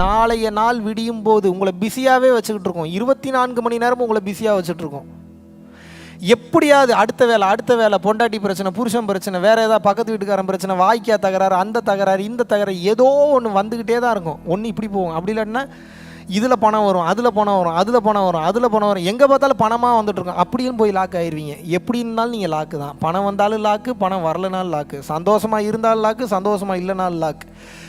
நாளைய நாள் விடியும் போது உங்களை பிஸியாகவே வச்சுக்கிட்டு இருக்கோம் இருபத்தி நான்கு மணி நேரமும் உங்களை பிஸியாக வச்சுட்டு இருக்கோம் எப்படியாவது அடுத்த வேலை அடுத்த வேலை பொண்டாட்டி பிரச்சனை புருஷன் பிரச்சனை வேறு ஏதாவது பக்கத்து வீட்டுக்காரன் பிரச்சனை வாய்க்கா தகராறு அந்த தகராறு இந்த தகராறு ஏதோ ஒன்று வந்துக்கிட்டே தான் இருக்கும். ஒன்று இப்படி போகும். அப்படி இல்லாட்டினா இதில் பணம் வரும் அதில் பணம் வரும் அதில் பணம் வரும் அதில் பணம் வரும். எங்கே பார்த்தாலும் பணமாக வந்துட்டு இருக்கும். அப்படியும் போய் லாக் ஆயிடுவீங்க எப்படி இருந்தாலும் நீங்கள் லாக்கு தான். பணம் வந்தாலும் லாக்கு பணம் வரலனாலும் லாக்கு சந்தோஷமாக இருந்தாலும் லாக்கு சந்தோஷமாக இல்லைனாலும் லாக்கு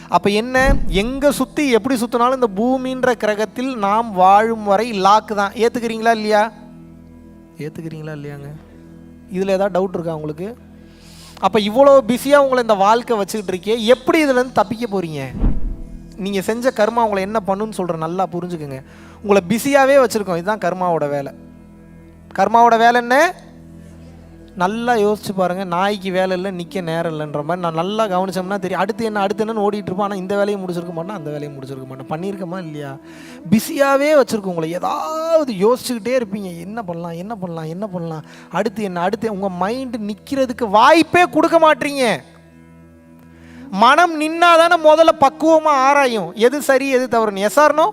அப்போ என்ன? எங்கே சுற்றி எப்படி சுற்றினாலும் இந்த பூமின்ற கிரகத்தில் நாம் வாழும் வரை லாக்கு தான். ஏற்றுக்கிறீங்களா இல்லையா? ஏற்றுக்கிறீங்களா இல்லையாங்க? இதில் ஏதாவது டவுட் இருக்கா உங்களுக்கு? அப்போ இவ்வளோ பிஸியாக உங்களை இந்த வாழ்க்கை வச்சுக்கிட்டு இருக்கே. எப்படி இதுலேருந்து தப்பிக்க போகிறீங்க நீங்கள் செஞ்ச கர்மா உங்களை என்ன பண்ணுன்னு சொல்கிறேன் நல்லா புரிஞ்சுக்குங்க. உங்களை பிஸியாகவே வச்சுருக்கோம். இதுதான் கர்மாவோட வேலை. கர்மாவோட வேலை என்ன? நல்லா யோசிச்சு பாருங்கள் நாய்க்கு வேலை இல்லை நிற்க நேரம் இல்லைன்ற மாதிரி நான் நல்லா கவனிச்சோம்னா தெரியும். அடுத்து என்ன அடுத்து என்னன்னு ஓடிட்டு இருப்போம் ஆனால் இந்த வேலையை முடிச்சிருக்க மாட்டேன் அந்த வேலையை முடிச்சிருக்க மாட்டேன். பண்ணியிருக்கமா இல்லையா? பிஸியாகவே வச்சுருக்கோம் உங்களை. ஏதாவது யோசிச்சுக்கிட்டே இருப்பீங்க. என்ன பண்ணலாம் என்ன பண்ணலாம் என்ன பண்ணலாம்? அடுத்து என்ன அடுத்து உங்கள் மைண்டு நிற்கிறதுக்கு வாய்ப்பே கொடுக்க மாட்டீங்க. மனம் நின்னாதானே முதல்ல பக்குவமாக ஆராயும். எது சரி எது தவறுன்னு. எஸ்ஆர்னோ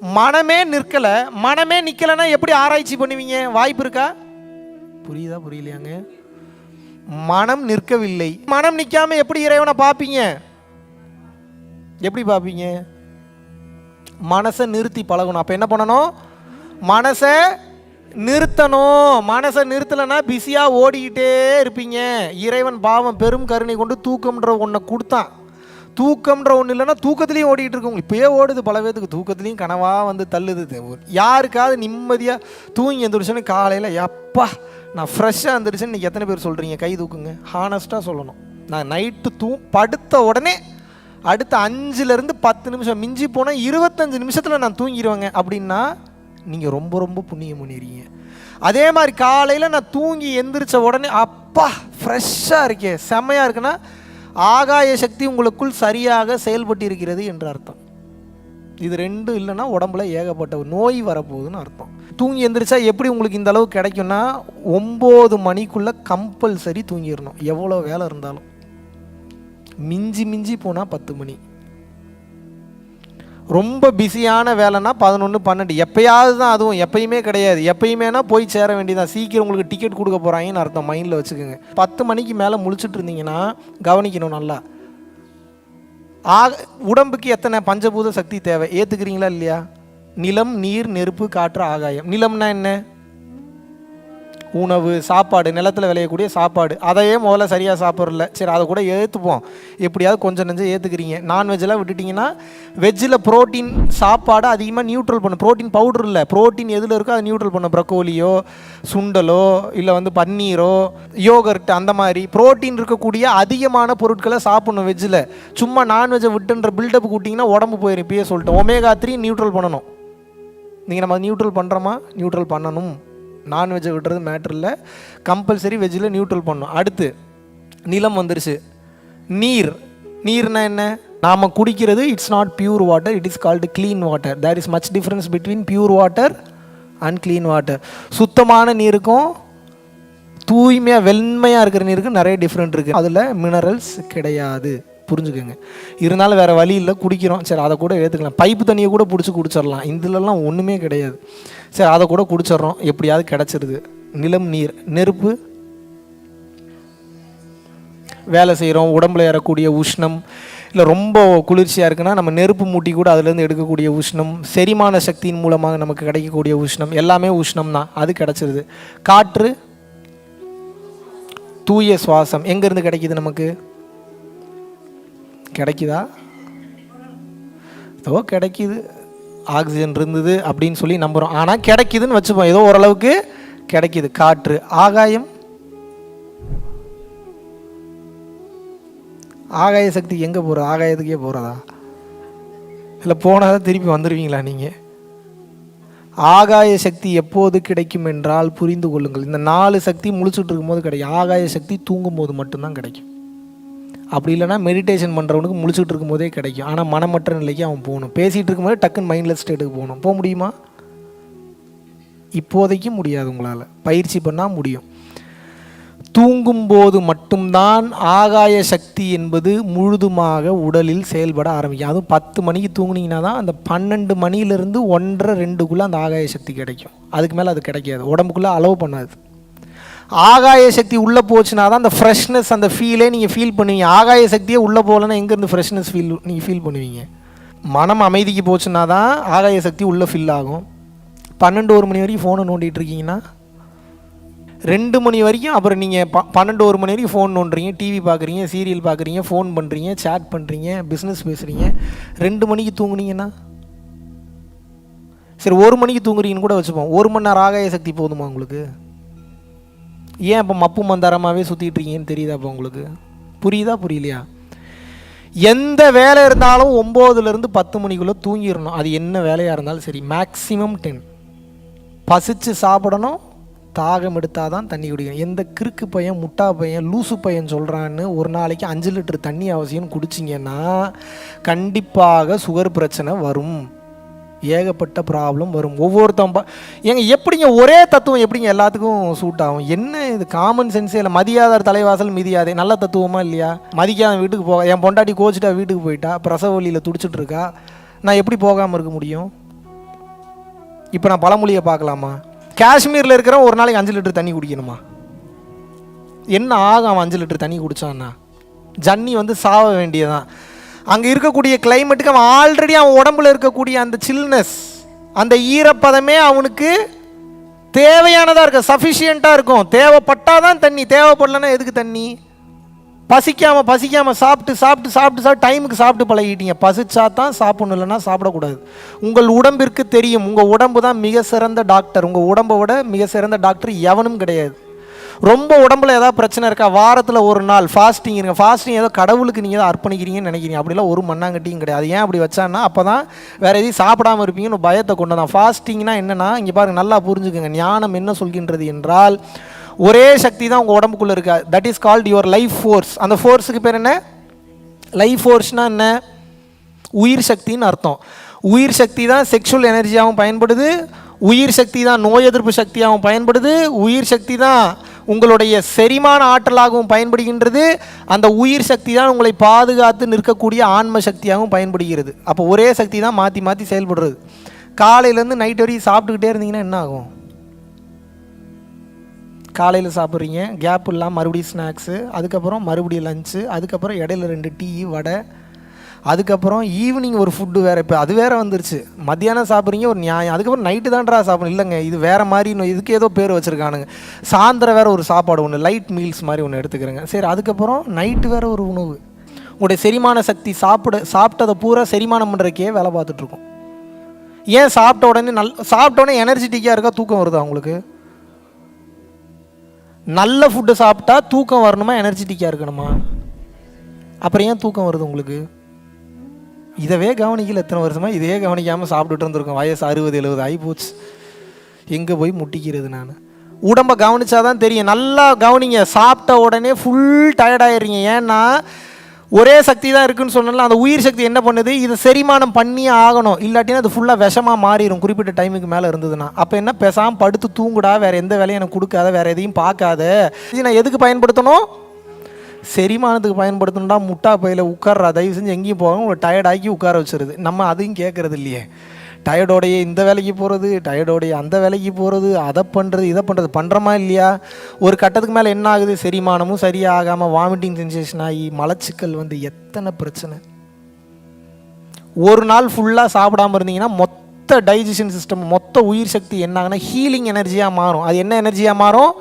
மனமே நிற்கலை. மனமே நிற்கலைன்னா எப்படி ஆராய்ச்சி பண்ணுவீங்க? வாய்ப்பு இருக்கா? புரியுதா? புரியலையாங்க? மனம் நிற்கவில்லை. மனம் நிற்காம எப்படி இறைவனை பார்ப்பீங்க? எப்படி பார்ப்பீங்க? மனசை நிறுத்தி பழகணும். அப்போ என்ன பண்ணணும்? மனசை நிறுத்தணும். மனசை நிறுத்தலைன்னா பிஸியாக ஓடிக்கிட்டே இருப்பீங்க. இறைவன் பாவம் பெரும் கருணை கொண்டு தூக்கம்ன்ற ஒன்றை கொடுத்தான். தூக்கம்ன்ற ஒன்று இல்லைன்னா தூக்கத்துலேயும் ஓடிக்கிட்டு இருக்கவங்க. இப்போயே ஓடுது பல பேத்துக்கு. தூக்கத்துலேயும் கனவாக வந்து தள்ளுது. யாருக்காவது நிம்மதியாக தூங்கி எந்திரிச்சோன்னு காலையில் எப்பா நான் ஃப்ரெஷ்ஷாக எந்திரிச்சேன்னு இன்றைக்கி எத்தனை பேர் சொல்கிறீங்க கை தூக்குங்க. ஹானஸ்ட்டாக சொல்லணும். நான் நைட்டு தூ படுத்த உடனே அடுத்த அஞ்சுலேருந்து பத்து நிமிஷம் மிஞ்சி போனால் இருபத்தஞ்சு நிமிஷத்தில் நான் தூங்கிடுவேங்க அப்படின்னா நீங்கள் ரொம்ப ரொம்ப புண்ணியம் பண்ணிடுறீங்க அதே மாதிரி காலையில் நான் தூங்கி எந்திரிச்ச உடனே அப்பா ஃப்ரெஷ்ஷாக இருக்கே. செம்மையாக இருக்குன்னா ஆகாய சக்தி உங்களுக்குள் சரியாக செயல்பட்டு இருக்கிறது என்று அர்த்தம். இது ரெண்டும் இல்லைன்னா உடம்புல ஏகப்பட்ட நோய் வரப்போகுதுன்னு அர்த்தம். தூங்கி எந்திரிச்சா எப்படி உங்களுக்கு இந்த அளவு கிடைக்கும்னா ஒம்பது மணிக்குள்ளே கம்பல்சரி தூங்கிடணும். எவ்வளோ வேலை இருந்தாலும். மிஞ்சி மிஞ்சி போனால் பத்து மணி. ரொம்ப பிஸியான வேலைன்னா பதினொன்று பன்னெண்டு. எப்பயாவது தான் அதுவும் எப்பயுமே கிடையாது. எப்பயுமேனா போய் சேர வேண்டியதான் சீக்கிரம் உங்களுக்கு டிக்கெட் கொடுக்க போகிறாங்கன்னு அர்த்தம் மைண்டில் வச்சுக்கோங்க. பத்து மணிக்கு மேலே முழிச்சிட்டு இருந்தீங்கன்னா கவனிக்கணும் நல்லா. ஆக உடம்புக்கு எத்தனை பஞ்சபூத சக்தி தேவை? ஏற்றுக்கிறீங்களா இல்லையா? நிலம் நீர் நெருப்பு காற்று ஆகாயம். நிலம்னா என்ன? உணவு சாப்பாடு நிலத்தில் விளையக்கூடிய சாப்பாடு. அதையே முதல்ல சரியாக சாப்பிட்றல சரி அதை கூட ஏற்றுப்போம் எப்படியாவது கொஞ்சம் நெஞ்சம் ஏற்றுக்கிறீங்க நான்வெஜ்ஜெல்லாம் விட்டுட்டிங்கன்னா வெஜ்ஜில் புரோட்டீன் சாப்பாடு அதிகமாக நியூட்ரல் பண்ணும் புரோட்டீன் பவுடர் இல்லை. ப்ரோட்டீன் எதில் இருக்கோ அதை நியூட்ரல் பண்ணும் ப்ரக்கோலியோ சுண்டலோ இல்லை வந்து பன்னீரோ யோகர்ட் அந்த மாதிரி. புரோட்டீன் இருக்கக்கூடிய அதிகமான பொருட்களை சாப்பிடணும் வெஜ்ஜில் சும்மா நான்வெஜ்ஜை விட்டுன்ற பில்டப் கூட்டிங்கன்னா உடம்பு போயிடும் இப்பயே சொல்லிட்டு ஒமேகா த்ரீ நியூட்ரல் பண்ணணும். நீங்கள் நம்ம நியூட்ரல் பண்ணுறோமா நியூட்ரல் பண்ணணும். நான்வெஜ்ஜை விட்டுறது மேட்ரு இல்லை. கம்பல்சரி வெஜ்ஜில் நியூட்ரல் பண்ணணும். அடுத்து நிலம் வந்துருச்சு. நீர். நீர்னா என்ன? நாம் குடிக்கிறது it's not pure water it is called clean water there is much difference between pure water and clean water சுத்தமான நீருக்கும் தூய்மையாக வெண்மையாக இருக்கிற நீருக்கும் நிறைய டிஃப்ரெண்ட் இருக்குது அதில் மினரல்ஸ் கிடையாது. புரிஞ்சுக்கோங்க. இருந்தாலும் வேறு வழி இல்லை குடிக்கிறோம். சரி அதை கூட ஏற்றுக்கலாம் பைப்பு தண்ணியை கூட பிடிச்சி குடிச்சிடலாம் இதுலலாம் ஒன்றுமே கிடையாது. சரி அதை கூட குடிச்சிட்றோம் எப்படியாவது கிடச்சிருது. நிலம் நீர் நெருப்பு. வேலை செய்கிறோம் உடம்புல ஏறக்கூடிய உஷ்ணம். இல்லை ரொம்ப குளிர்ச்சியாக இருக்குன்னா நம்ம நெருப்பு மூட்டி கூட அதுலேருந்து எடுக்கக்கூடிய உஷ்ணம். செரிமான சக்தியின் மூலமாக நமக்கு கிடைக்கக்கூடிய உஷ்ணம். எல்லாமே உஷ்ணம் தான் அது கிடச்சிருது. காற்று தூய சுவாசம். எங்கேருந்து கிடைக்கிது நமக்கு? கிடைக்குதா? ஏதோ கிடைக்குது. ஆக்சிஜன் இருந்தது அப்படின்னு சொல்லி நம்புகிறோம் ஆனால் கிடைக்குதுன்னு வச்சுப்போம். ஏதோ ஓரளவுக்கு கிடைக்குது. காற்று ஆகாயம். ஆகாய சக்தி எங்கே போகிற ஆகாயத்துக்கே போகிறதா இல்லை போனால் தான் திருப்பி வந்துடுவீங்களா நீங்கள் ஆகாய சக்தி எப்போது கிடைக்கும் என்றால் புரிந்து கொள்ளுங்கள். இந்த நாலு சக்தி முழிச்சுட்டு இருக்கும்போது கிடைக்கும். ஆகாய சக்தி தூங்கும் போது மட்டும்தான் கிடைக்கும். அப்படி இல்லைன்னா மெடிடேஷன் பண்ணுறவனுக்கு முழிச்சுட்டு இருக்கும்போதே கிடைக்கும். ஆனால் மனமற்ற நிலைக்கு அவன் போகணும். பேசிகிட்டு இருக்கும்போது டக்குன்னு மைண்ட்லெஸ் ஸ்டேட்டுக்கு போகணும். போக முடியுமா? இப்போதைக்கு முடியாது உங்களால். பயிற்சி பண்ணால் முடியும். தூங்கும்போது மட்டும்தான் ஆகாய சக்தி என்பது முழுதுமாக உடலில் செயல்பட ஆரம்பிக்கும். அதுவும் பத்து மணிக்கு தூங்குனீங்கன்னா தான் அந்த பன்னெண்டு மணியிலேருந்து ஒன்றரை ரெண்டுக்குள்ளே அந்த ஆகாய சக்தி கிடைக்கும். அதுக்கு மேலே அது கிடைக்காது. உடம்புக்குள்ளே அலோவ் பண்ணாது. ஆகாய சக்தி உள்ளே போச்சுன்னா தான் அந்த ஃப்ரெஷ்னஸ் அந்த ஃபீலே நீங்கள் ஃபீல் பண்ணுவீங்க. ஆகாய சக்தியே உள்ளே போகலன்னா எங்கேருந்து ஃப்ரெஷ்னஸ் ஃபீல் நீங்கள் ஃபீல் பண்ணுவீங்க? மனம் அமைதிக்கு போச்சுன்னா தான் ஆகாய சக்தி உள்ளே ஃபில் ஆகும். பன்னெண்டு ஒரு மணி வரைக்கும் ஃபோனை நோண்டிகிட்டு இருக்கீங்கன்னா ரெண்டு மணி வரைக்கும் அப்புறம் நீங்கள் ப பன்னெண்டு ஒரு மணி வரைக்கும் ஃபோன் நோண்டுறீங்க. டிவி பார்க்குறீங்க சீரியல் பார்க்குறீங்க ஃபோன் பண்ணுறீங்க சேட் பண்ணுறீங்க பிஸ்னஸ் பேசுகிறீங்க ரெண்டு மணிக்கு தூங்குனீங்கன்னா சரி ஒரு மணிக்கு தூங்குறீங்கன்னு கூட வச்சுப்போம். ஒரு மணி நேரம் ஆகாய சக்தி போதுமா உங்களுக்கு? ஏன் இப்போ மப்பு மந்தாரமாகவே சுற்றிட்டு இருக்கீங்கன்னு தெரியுதா இப்போ உங்களுக்கு? புரியுதா புரியலையா? எந்த வேலை இருந்தாலும் ஒம்போதுலேருந்து பத்து மணிக்குள்ளே தூங்கிடணும். அது என்ன வேலையாக இருந்தாலும் சரி. மேக்ஸிமம் டென் பசிச்சு சாப்பிடணும். தாகம் எடுத்தால் தான் தண்ணி குடிக்கணும். எந்த கிறுக்கு பையன் முட்டா பையன் லூசு பையன் சொல்கிறான்னு ஒரு நாளைக்கு அஞ்சு லிட்டர் தண்ணி அவசியம் குடிச்சிங்கன்னா கண்டிப்பாக சுகர் பிரச்சனை வரும். ஏகப்பட்ட ப்ராப்ளம் வரும். ஒவ்வொருத்தன் எங்க எப்படிங்க ஒரே தத்துவம் எப்படிங்க எல்லாத்துக்கும் சூட் ஆகும்? என்ன இது காமன் சென்ஸே இல்லை மதியாதார் தலைவாசல் மிதியாதே நல்ல தத்துவமா இல்லையா? மதிக்காத வீட்டுக்கு போக என் பொண்டாட்டி கோச்சிட்டா வீட்டுக்கு போயிட்டா பிரசவ வழியில் துடிச்சிட்டு இருக்கா நான் எப்படி போகாமல் இருக்க முடியும்? இப்போ நான் பழமொழியை பார்க்கலாமா? காஷ்மீரில் இருக்கிற ஒரு நாளைக்கு அஞ்சு லிட்டர் தண்ணி குடிக்கணுமா? என்ன ஆகும் அவன் அஞ்சு லிட்டர் தண்ணி குடிச்சான்னா? ஜன்னி வந்து சாவ வேண்டியதான் அங்கே இருக்கக்கூடிய கிளைமேட்டுக்கு அவன் ஆல்ரெடி அவன் உடம்புல இருக்கக்கூடிய அந்த சில்னஸ் அந்த ஈரப்பதமே அவனுக்கு தேவையானதாக இருக்கும். சஃபிஷியண்ட்டாக இருக்கும். தேவைப்பட்டால் தான் தண்ணி தேவைப்படலன்னா எதுக்கு தண்ணி? பசிக்காமல் பசிக்காமல் சாப்பிட்டு சாப்பிட்டு சாப்பிட்டு சாப்பிட்டு டைமுக்கு சாப்பிட்டு பழகிட்டீங்க. பசிச்சா தான் சாப்பிடணும் இல்லைன்னா சாப்பிடக்கூடாது. உங்கள் உடம்பிற்கு தெரியும். உங்கள் உடம்பு தான் மிக சிறந்த டாக்டர் உங்கள் உடம்பை விட மிக சிறந்த டாக்டர் எவனும் கிடையாது. ரொம்ப உடம்புல ஏதாவது பிரச்சனை இருக்கா? வாரத்தில் ஒரு நாள் ஃபாஸ்டிங் இருங்க. ஃபாஸ்டிங் ஏதோ கடவுளுக்கு நீங்கள் தான் அர்ப்பணிக்கிறீங்கன்னு நினைக்கிறீங்க. அப்படிலாம் ஒரு மண்ணாங்கட்டியும் கிடையாது. ஏன் அப்படி வச்சான்னா அப்போ தான் வேறு எதையும் சாப்பிடாம இருப்பீங்கன்னு பயத்தை கொண்டு தான் ஃபாஸ்டிங்னா என்னென்னா இங்கே பாருங்கள் நல்லா புரிஞ்சுக்கோங்க. ஞானம் என்ன சொல்கின்றது என்றால் ஒரே சக்தி தான் உங்கள் உடம்புக்குள்ளே இருக்கா. That is called your life force அந்த ஃபோர்ஸுக்கு பேர் என்ன? லைஃப் ஃபோர்ஸ்னால் என்ன? உயிர் சக்தின்னு அர்த்தம். உயிர் சக்தி தான் செக்ஷுவல் எனர்ஜியாகவும் பயன்படுது. உயிர் சக்தி தான் நோய் எதிர்ப்பு சக்தியாகவும் பயன்படுது. உயிர் சக்தி தான் உங்களுடைய செரிமான ஆற்றலாகவும் பயன்படுகின்றது. அந்த உயிர் சக்தி தான் உங்களை பாதுகாத்து நிற்கக்கூடிய ஆன்ம சக்தியாகவும் பயன்படுகிறது. அப்போ ஒரே சக்தி தான் மாற்றி மாற்றி செயல்படுறது. காலையிலேருந்து நைட் வரைக்கும் சாப்பிட்டுக்கிட்டே இருந்தீங்கன்னா என்ன ஆகும்? காலையில் சாப்பிட்றீங்க கேப் இல்லாமல் மறுபடியும் ஸ்நாக்ஸு அதுக்கப்புறம் மறுபடியும் லஞ்சு அதுக்கப்புறம் இடையில ரெண்டு டீ வடை அதுக்கப்புறம் ஈவினிங் ஒரு ஃபுட்டு வேறு இப்போ அது வேறு வந்துருச்சு. மத்தியானம் சாப்பிட்றீங்க ஒரு நியாயம். அதுக்கப்புறம் நைட்டு தான்டா சாப்பிடணும். இல்லைங்க இது வேறு மாதிரி இன்னும் இதுக்கு ஏதோ பேர் வச்சுருக்கானுங்க. சாயந்தரம் வேறு ஒரு சாப்பாடு ஒன்று லைட் மீல்ஸ் மாதிரி ஒன்று எடுத்துக்கிறேங்க. சரி அதுக்கப்புறம் நைட்டு வேறு ஒரு உணவு. உங்களுடைய செரிமான சக்தி சாப்பிட சாப்பிட்டதை பூரா செரிமானம் பண்ணுறக்கே வேலை பார்த்துட்ருக்கோம். ஏன் சாப்பிட்ட உடனே நல் சாப்பிட்ட உடனே எனர்ஜெட்டிக்காக இருக்கா தூக்கம் வருதா உங்களுக்கு? நல்ல ஃபுட்டு சாப்பிட்டா தூக்கம் வரணுமா எனர்ஜெட்டிக்காக இருக்கணுமா? அப்புறம் ஏன் தூக்கம் வருது உங்களுக்கு? இதவே கவனிக்கல. எத்தனை வருஷமாக இதே கவனிக்காமல் சாப்பிட்டுட்டு இருந்திருக்கோம். வயசு அறுபது எழுபது ஆகி போச்சு. எங்கே போய் முட்டிக்கிறது நான்? உடம்பை கவனிச்சாதான் தெரியும். நல்லா கவனிங்க. சாப்பிட்ட உடனே ஃபுல் டயர்டாயிடுறீங்க ஏன்னா ஒரே சக்தி தான் இருக்குன்னு சொன்னால அந்த உயிர் சக்தி என்ன பண்ணுது? இதை செரிமானம் பண்ணி ஆகணும். இல்லாட்டினா அது ஃபுல்லாக விஷமாக மாறிடும் குறிப்பிட்ட டைமுக்கு மேலே இருந்ததுன்னா. அப்போ என்ன? பேசாமல் படுத்து தூங்குடா. வேறு எந்த வேலையும் எனக்கு கொடுக்காத. வேறு எதையும் பார்க்காத. இது நான் எதுக்கு பயன்படுத்தணும்? செரிமானத்துக்கு பயன்படுத்தணும்டா முட்டா பையில் உட்கார்றா. தயவு செஞ்சு எங்கேயும் போகாம உங்களை டயர்டாக்கி உட்கார வச்சுருது. நம்ம அதையும் கேட்கறது இல்லையே. டயர்டோடைய இந்த வேலைக்கு போகிறது டயர்டோடைய அந்த வேலைக்கு போகிறது அதை பண்ணுறது இதை பண்ணுறது பண்ணுறோமா இல்லையா? ஒரு கட்டத்துக்கு மேலே என்ன ஆகுது? செரிமானமும் சரியாகாமல் வாமிட்டிங் சென்சேஷன் ஆகி மலச்சிக்கல் வந்து எத்தனை பிரச்சனை? ஒரு நாள் ஃபுல்லாக சாப்பிடாம இருந்தீங்கன்னா மொத்த டைஜஷன் சிஸ்டம் மொத்த உயிர் சக்தி என்ன ஆகுனா ஹீலிங் எனர்ஜியாக மாறும். அது என்ன எனர்ஜியாக மாறும்?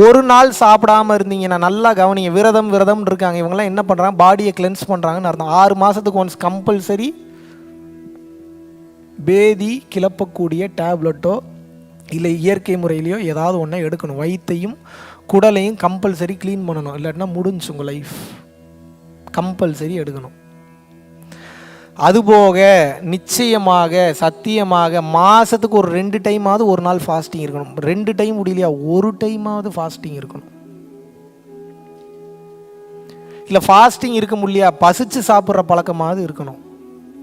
ஒரு நாள் சாப்பிடாம இருந்தீங்கன்னா நல்லா கவனிங்க விரதம் விரதம் இருக்காங்க இவங்கெல்லாம் என்ன பண்ணுறாங்க பாடியை கிளென்ஸ் பண்ணுறாங்கன்னு அர்த்தம். ஆறு மாதத்துக்கு ஒன்ஸ் கம்பல்சரி பேதி கிளப்பக்கூடிய டேப்லெட்டோ இல்லை இயற்கை முறையிலையோ ஏதாவது ஒன்றை எடுக்கணும். வயிற்றையும் குடலையும் கம்பல்சரி க்ளீன் பண்ணணும். இல்லாட்டினா முடிஞ்சு உங்கள் லைஃப் கம்பல்சரி எடுக்கணும். அதுபோக நிச்சயமாக சத்தியமாக மாதத்துக்கு ஒரு ரெண்டு டைமாவது ஒரு நாள் ஃபாஸ்டிங் இருக்கணும். ரெண்டு டைம் முடியலையா? ஒரு டைமாவது ஃபாஸ்டிங் இருக்கணும். இல்லை ஃபாஸ்டிங் இருக்க முடியலையா? பசிச்சு சாப்பிட்ற பழக்கமாவது இருக்கணும்.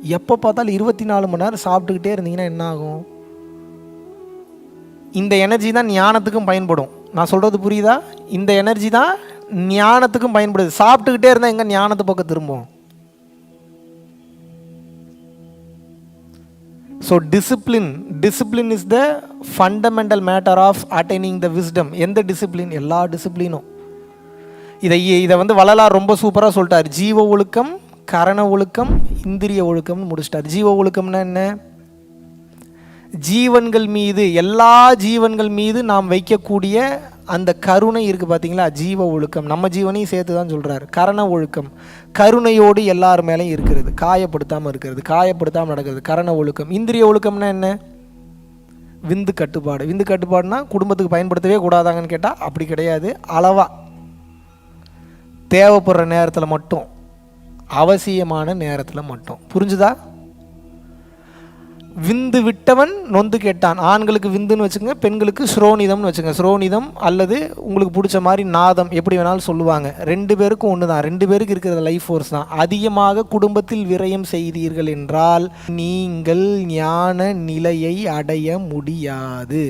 எப்போ பார்த்தாலும் இருபத்தி நாலு மணி நேரம் சாப்பிட்டுக்கிட்டே இருந்தீங்கன்னா என்ன ஆகும்? இந்த எனர்ஜி தான் ஞானத்துக்கும் பயன்படும். நான் சொல்கிறது புரியுதா? இந்த எனர்ஜி தான் ஞானத்துக்கும் பயன்படுது. சாப்பிட்டுக்கிட்டே இருந்தால் எங்கே ஞானத்து பக்கம் திரும்பும்? So discipline discipline is the fundamental matter of attaining the wisdom எந்த டிசிப்ளின் எல்லா டிசிப்ளினும் இதை இதை வந்து வள்ளலார் ரொம்ப சூப்பராக சொல்லிட்டார். ஜீவ ஒழுக்கம் கரண ஒழுக்கம் இந்திரிய ஒழுக்கம்னு முடிச்சிட்டார். ஜீவ ஒழுக்கம்னா என்ன? ஜீவன்கள் மீது எல்லா ஜீவன்கள் மீது நாம் வைக்கக்கூடிய அந்த கருணை இருக்குது பார்த்தீங்களா ஜீவ ஒழுக்கம். நம்ம ஜீவனையும் சேர்த்து தான் சொல்கிறாரு கரண ஒழுக்கம். கருணையோடு எல்லார் மேலேயும் இருக்கிறது. காயப்படுத்தாமல் இருக்கிறது. காயப்படுத்தாமல் நடக்கிறது. கரண ஒழுக்கம். இந்திரிய ஒழுக்கம்னா என்ன? விந்து கட்டுப்பாடு. விந்து கட்டுப்பாடுனா குடும்பத்துக்கு பயன்படுத்தவே கூடாதாங்கன்னு கேட்டால் அப்படி கிடையாது. அளவாக தேவைப்படுற நேரத்தில் மட்டும். அவசியமான நேரத்தில் மட்டும். புரிஞ்சுதா? விந்து விட்டவன் நொந்து கேட்டான். ஆண்களுக்கு விந்துன்னு வச்சுங்க பெண்களுக்கு ஸ்ரோனிதம்னு வச்சுங்க ஸ்ரோனிதம் அல்லது உங்களுக்கு பிடிச்ச மாதிரி நாதம் எப்படி வேணாலும் சொல்லுவாங்க. ரெண்டு பேருக்கும் ஒன்று தான் ரெண்டு பேருக்கு இருக்கிற லைஃப் ஃபோர்ஸ் தான். அதிகமாக குடும்பத்தில் விரயம் செய்தீர்கள் என்றால் நீங்கள் ஞான நிலையை அடைய முடியாது.